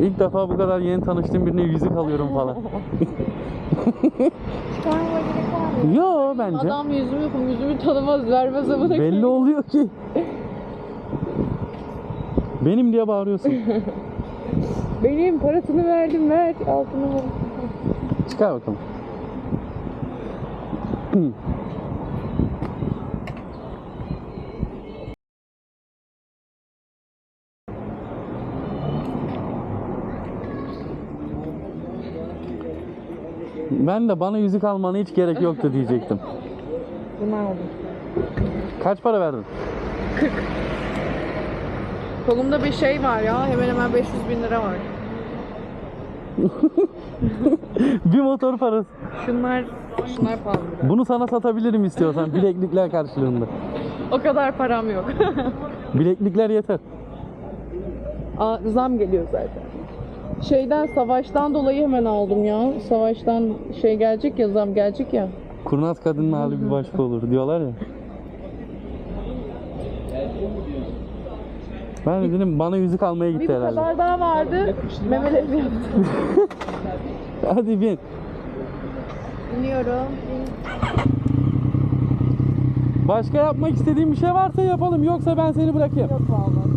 İlk defa bu kadar yeni tanıştığım birine yüzük alıyorum falan. Çıkarmama gerek var mı? Yo bence. Adam yüzümü, yüzümü tanımaz, vermez ama Belli oluyor ki. Benim diye bağırıyorsun. Benim parasını verdim, ver. Altını ver. Çıkar bakalım. Ben de bana yüzük almana hiç gerek yoktu diyecektim. Bunlar oldu. Kaç para verdin? Kolumda bir şey var ya, hemen hemen 500 bin lira var. Bir motor parası. Şunlar, şunlar pahalı. Bunu sana satabilirim istiyorsan bileklikler karşılığında. O kadar param yok. Bileklikler yeter. Aa, zam geliyor zaten. Şeyden, savaştan dolayı hemen aldım ya. Savaştan şey gelecek ya, zam gelecek ya. Kurnaz kadının hali bir başka olur diyorlar ya. Ben de dedim bana yüzük almaya Bir gitti bu herhalde. kadar daha vardı. Memelerimi yaptım. Hadi bin. Dinliyorum. Başka yapmak istediğin bir şey varsa yapalım yoksa ben seni bırakayım. Yok vallahi.